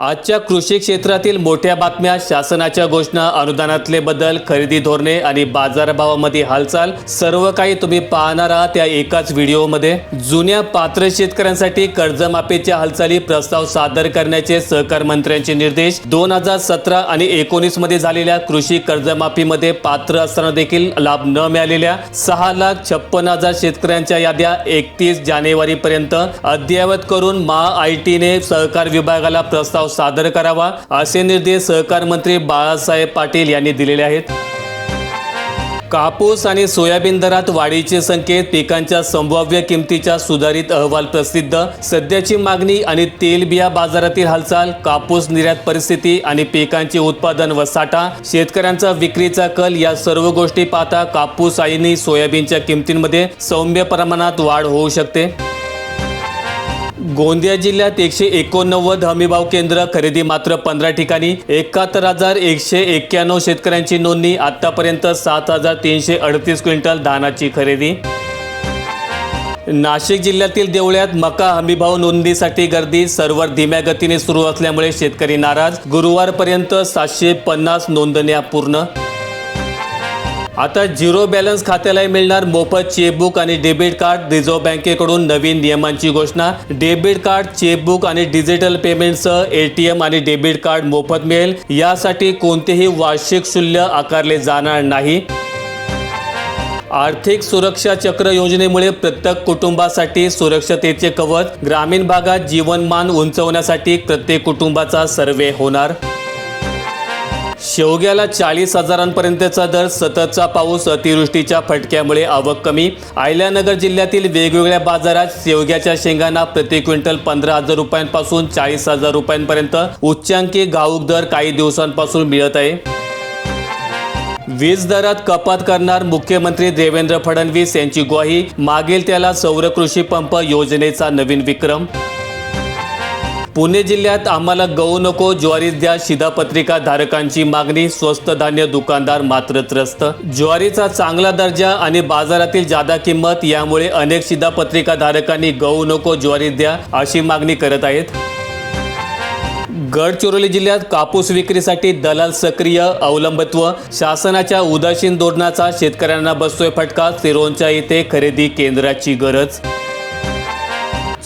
आजच्या कृषी क्षेत्रातील मोठ्या बातम्या शासनाच्या घोषणा अनुदानातले बदल खरेदी धोरणे आणि बाजारभावामध्ये हालचाल सर्व काही तुम्ही पाहणार आहात त्या एकाच व्हिडिओमध्ये. जुन्या पात्र शेतकऱ्यांसाठी कर्जमाफीच्या हालचाली प्रस्ताव सादर करण्याचे सहकार मंत्र्यांचे निर्देश. दोन हजार सतरा आणि एकोणीसमध्ये झालेल्या कृषी कर्जमाफीमध्ये पात्र असताना देखील लाभ न मिळालेल्या सहा लाख छप्पन हजार शेतकऱ्यांच्या याद्या एकतीस जानेवारी पर्यंत अद्ययावत करून महा आय टीने सहकार विभागाला प्रस्ताव सादर करावा असे निर्देश सहकार मंत्री बाळासाहेब पाटील यांनी दिलेले आहेत. कापूस आणि सोयाबीन दरात वाढीचे संकेत पिकांच्या संभाव्य किमतीच्या सुधारित अहवाल प्रसिद्ध सध्याची मागणी आणि तेलबिया बाजारातील हालचाल कापूस निर्यात परिस्थिती आणि पिकांचे उत्पादन व साठा शेतकऱ्यांचा विक्रीचा कल या सर्व गोष्टी पाहता कापूस आणि सोयाबीनच्या किमतींमध्ये सौम्य प्रमाणात वाढ होऊ शकते. गोंदिया जिल्ह्यात एकशे एकोणनव्वद हमीभाव केंद्र खरेदी मात्र पंधरा ठिकाणी. एकाहत्तर हजार एकशे एक्क्याण्णव शेतकऱ्यांची नोंदणी. आतापर्यंत सात हजार तीनशे अडतीस क्विंटल धानाची खरेदी. नाशिक जिल्ह्यातील देवळ्यात मका हमीभाव नोंदणीसाठी गर्दी. सर्व्हर धीम्या गतीने सुरू असल्यामुळे शेतकरी नाराज. गुरुवारपर्यंत सातशे पन्नास नोंदण्या पूर्ण आता झिरो बॅलन्स खात्यालाही मिळणार मोफत चेकबुक आणि डेबिट कार्ड. रिझर्व्ह बँकेकडून नवीन नियमांची घोषणा. डेबिट कार्ड चेकबुक आणि डिजिटल पेमेंटसह एटीएम आणि डेबिट कार्ड मोफत मिळेल. यासाठी कोणतेही वार्षिक शुल्क आकारले जाणार नाही. आर्थिक सुरक्षा चक्र योजनेमुळे प्रत्येक कुटुंबासाठी सुरक्षतेचे कवच. ग्रामीण भागात जीवनमान उंचवण्यासाठी प्रत्येक कुटुंबाचा सर्वे होणार. शेवग्याला चाळीस हजारांपर्यंतचा दर सततचा पाऊस अतिवृष्टीच्या फटक्यामुळे आवक कमी. आयल्यानगर जिल्ह्यातील वेगवेगळ्या बाजारात शेवग्याच्या शेंगांना प्रति क्विंटल पंधरा हजार रुपयांपासून चाळीस हजार रुपयांपर्यंत. उच्चांकी घाऊक दर काही दिवसांपासून मिळत आहे. वीज दरात कपात करणार मुख्यमंत्री देवेंद्र फडणवीस यांची ग्वाही. मागेल त्याला सौर कृषी पंप योजनेचा नवीन विक्रम. पुणे जिल्ह्यात आम्हाला गहू नको ज्वारीच द्या शिधापत्रिका धारकांची मागणी स्वस्त धान्य दुकानदार मात्र त्रस्त. ज्वारीचा चांगला दर्जा आणि बाजारातील जादा किंमत यामुळे अनेक शिधापत्रिका धारकांनी गहू नको ज्वारीच द्या अशी मागणी करत आहेत. गडचिरोली जिल्ह्यात कापूस विक्रीसाठी दलाल सक्रिय अवलंबत्व. शासनाच्या उदासीन धोरणाचा शेतकऱ्यांना बसतोय फटका सिरोंच्या इथे खरेदी केंद्राची गरज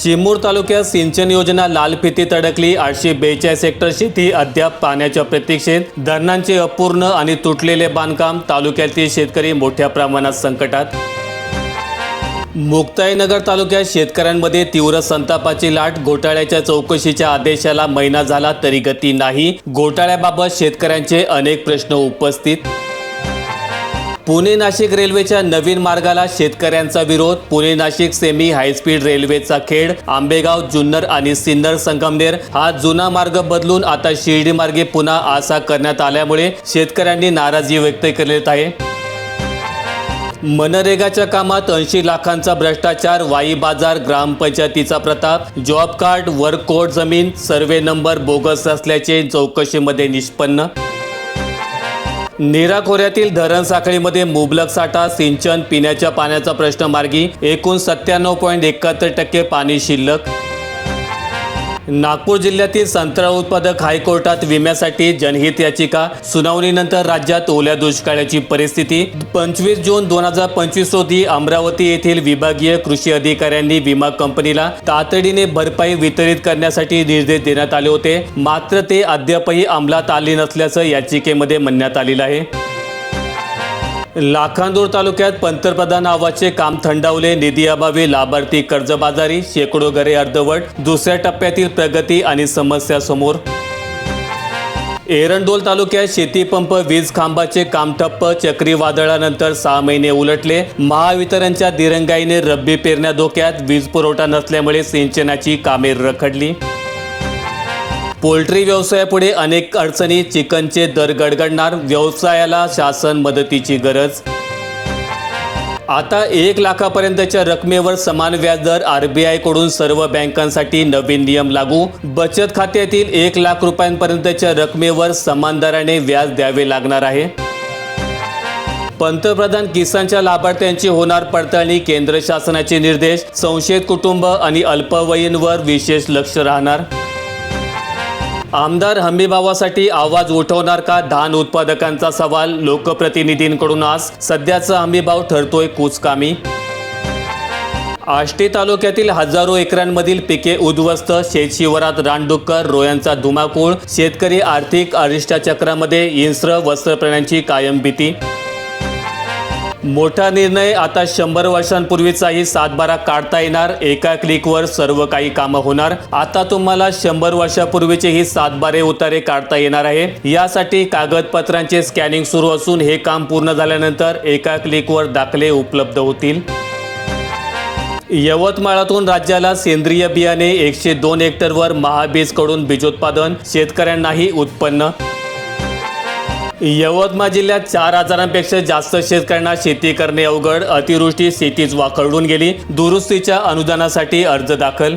चिमूर तालुक्यात सिंचन योजना लालफितीत अडकली आठशे बेचाळीस हेक्टर शेती अद्याप पाण्याच्या प्रतीक्षेत. धरणांचे अपूर्ण आणि तुटलेले बांधकाम तालुक्यातील शेतकरी मोठ्या प्रमाणात संकटात. मुक्ताईनगर तालुक्यात शेतकऱ्यांमध्ये तीव्र संतापाची लाट. घोटाळ्याच्या चौकशीच्या आदेशाला महिना झाला तरी गती नाही. घोटाळ्याबाबत शेतकऱ्यांचे अनेक प्रश्न उपस्थित. पुणे नाशिक रेल्वेच्या नवीन मार्गाला शेतकऱ्यांचा विरोध. पुणे नाशिक सेमी हायस्पीड रेल्वेचा खेड आंबेगाव जुन्नर आणि सिन्नर संगमनेर हा जुना मार्ग बदलून आता शिर्डी मार्गे पुन्हा आसा करण्यात आल्यामुळे शेतकऱ्यांनी नाराजी व्यक्त केली आहे. मनरेगाच्या कामात ऐंशी लाखांचा भ्रष्टाचार वाई बाजार ग्रामपंचायतीचा प्रताप जॉब कार्ड वर्क कोड जमीन सर्वे नंबर बोगस असल्याचे चौकशीमध्ये निष्पन्न नीरा खोऱ्यातील धरण साखळीमध्ये मुबलक साठा सिंचन पिण्याच्या पाण्याचा प्रश्न मार्गी एकूण सत्त्याण्णव पॉईंट एकाहत्तर टक्के पाणी शिल्लक. नागपूर जिल्ह्यातील संत्रा उत्पादक हायकोर्टात विम्यासाठी जनहित याचिका. सुनावणीनंतर राज्यात ओल्या दुष्काळाची परिस्थिती. पंचवीस जून दोन हजार पंचवीस रोजी अमरावती येथील विभागीय कृषी अधिकाऱ्यांनी विमा कंपनीला तातडीने भरपाई वितरित करण्यासाठी निर्देश देण्यात आले होते. मात्र ते अद्यापही अंमलात आले नसल्याचं याचिकेमध्ये म्हणण्यात आलेलं आहे. लाखांदूर तालुक्यात पंतप्रधान नावाचे काम थंडावले. निधी अभावी लाभार्थी कर्जबाजारी. शेकडो घरे अर्धवट. दुसऱ्या टप्प्यातील प्रगती आणि समस्या समोर. एरंडोल तालुक्यात शेतीपंप वीज खांबाचे काम ठप्प. चक्रीवादळानंतर सहा महिने उलटले. महावितरणच्या दिरंगाईने रब्बी पेरण्या धोक्यात. वीज पुरवठा नसल्यामुळे सिंचनाची कामे रखडली. पोल्ट्री व्यवसायापुढे अनेक अडचणी चिकनचे दर गडगडणार व्यवसायाला शासन मदतीची गरज. आता एक लाखापर्यंतच्या रकमेवर समान व्याजदर आरबीआयकडून सर्व बँकांसाठी नवीन नियम लागू. बचत खात्यातील एक लाख रुपयांपर्यंतच्या रकमेवर समान दराने व्याज द्यावे लागणार आहे. पंतप्रधान किसानच्या लाभार्थ्यांची होणार पडताळणी केंद्र शासनाचे निर्देश. संशयित कुटुंब आणि अल्पवयीनवर विशेष लक्ष राहणार. आमदार हमीभावासाठी आवाज उठवणार का धान उत्पादकांचा सवाल? लोकप्रतिनिधींकडून आज सध्याचा हमीभाव ठरतोय कुचकामी. आष्टी तालुक्यातील हजारो एकरांमधील पिके उद्ध्वस्त शेतशिवरात रानडुक्कर रोयांचा धुमाकूळ शेतकरी आर्थिक अरिष्टाचक्रामध्ये इन्स्र वस्त्रप्राण्यांची कायम भीती मोठा निर्णय आता शंभर वर्षांपूर्वीचाही सातबारा काढता येणार. एका क्लिकवर सर्व काही कामं होणार. आता तुम्हाला शंभर वर्षापूर्वीचे ही सातबारे उतारे काढता येणार आहे. यासाठी कागदपत्रांचे स्कॅनिंग सुरू असून हे काम पूर्ण झाल्यानंतर एका क्लिकवर दाखले उपलब्ध होतील. यवतमाळातून राज्याला सेंद्रिय बियाणे एकशे दोन हेक्टरवर महाबीजकडून बीजोत्पादन. शेतकऱ्यांनाही उत्पन्न यवतमाळ जिल्ह्यात चार हजारांपेक्षा जास्त शेतकऱ्यांना शेती करणे अवघड. अतिवृष्टी शेतीच वाखडून गेली. दुरुस्तीच्या अनुदानासाठी अर्ज दाखल.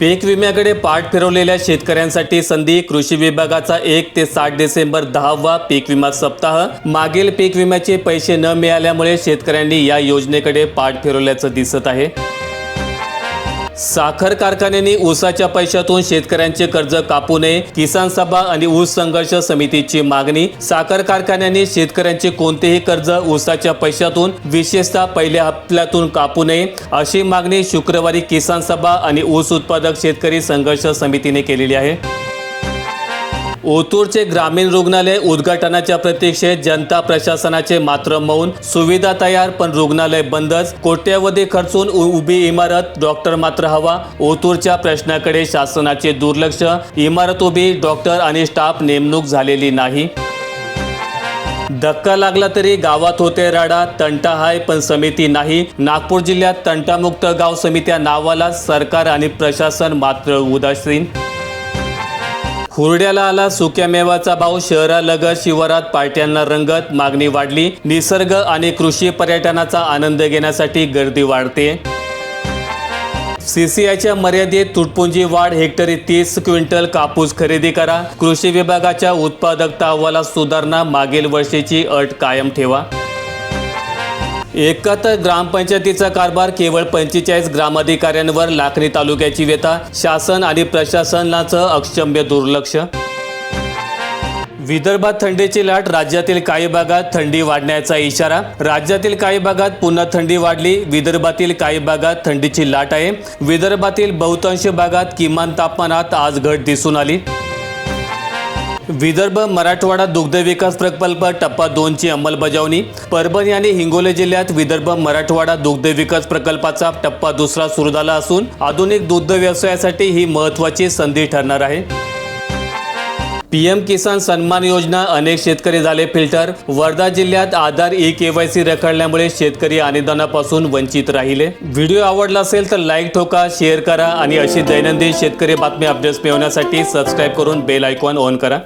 पीक विम्याकडे पाठ फिरवलेल्या शेतकऱ्यांसाठी संधी कृषी विभागाचा एक ते साठ डिसेंबर दहावा पीक विमा सप्ताह. मागील पीक विम्याचे पैसे न मिळाल्यामुळे शेतकऱ्यांनी या योजनेकडे पाठ फिरवल्याचं दिसत आहे. साखर कारखान्यांनी ऊसाच्या पैशातून शेतकऱ्यांचे कर्ज कापू नये किसान सभा आणि ऊस संघर्ष समितीची मागणी साखर कारखान्यांनी शेतकऱ्यांचे कोणतेही कर्ज ऊसाच्या पैशातून विशेषतः पहिल्या हप्त्यातून कापू नये अशी मागणी शुक्रवारी किसान सभा आणि ऊस उत्पादक शेतकरी संघर्ष समितीने केलेली आहे. ओतूरचे ग्रामीण रुग्णालय उद्घाटनाच्या प्रतीक्षेत जनता प्रशासनाचे मात्र मौन. सुविधा तयार पण रुग्णालय बंदच. कोट्यवधी खर्चून उ- उभी इमारत डॉक्टर मात्र हवा. ओतूरच्या प्रश्नाकडे शासनाचे दुर्लक्ष. इमारत उभी डॉक्टर आणि स्टाफ नेमणूक झालेली नाही. धक्का लागला तरी गावात होते राडा तंटा हाय पण समिती नाही. नागपूर जिल्ह्यात तंटामुक्त गाव समित्या नावाला सरकार आणि प्रशासन मात्र उदासीन. हुरड्याला आला सुक्या मेवाचा भाव शहरालगत शिवारात पार्ट्यांना रंगत मागणी वाढली. निसर्ग आणि कृषी पर्यटनाचा आनंद घेण्यासाठी गर्दी वाढते. सीसीआयच्या मर्यादेत तुटपुंजी वाढ हेक्टरी तीस क्विंटल कापूस खरेदी करा. कृषी विभागाच्या उत्पादकता अहवालात सुधारणा मागील वर्षीची अट कायम ठेवा. एकाहत्तर ग्रामपंचायतीचा कारभार केवळ पंचेचाळीस ग्रामाधिकाऱ्यांवर लाखणी तालुक्याची व्यथा शासन आणि प्रशासनाचं अक्षम्य दुर्लक्ष. विदर्भात थंडीची लाट राज्यातील काही भागात थंडी वाढण्याचा इशारा. राज्यातील काही भागात पुन्हा थंडी वाढली विदर्भातील काही भागात थंडीची लाट आहे. विदर्भातील बहुतांश भागात किमान तापमानात आज घट दिसून आली. विदर्भ मराठवाडा दुग्ध विकास प्रकल्प टप्पा दोनची अंमलबजावणी. परभणी आणि हिंगोली जिल्ह्यात विदर्भ मराठवाडा दुग्ध विकास प्रकल्पाचा टप्पा दुसरा सुरू झाला असून आधुनिक दुग्ध व्यवसायासाठी ही महत्त्वाची संधी ठरणार आहे. पीएम किसान सन्मान योजना अनेक शेतकरी झाले फिल्टर. वर्धा जिल्ह्यात आधार ई केवायसी रखडल्यामुळे शेतकरी अनुदानापासून वंचित राहिले. व्हिडिओ आवडला असेल तर लाईक ठोका शेअर करा आणि अशी दैनंदिन शेतकरी बातमी अपडेट्स मिळवण्यासाठी सबस्क्राईब करून बेल आयकॉन ऑन करा.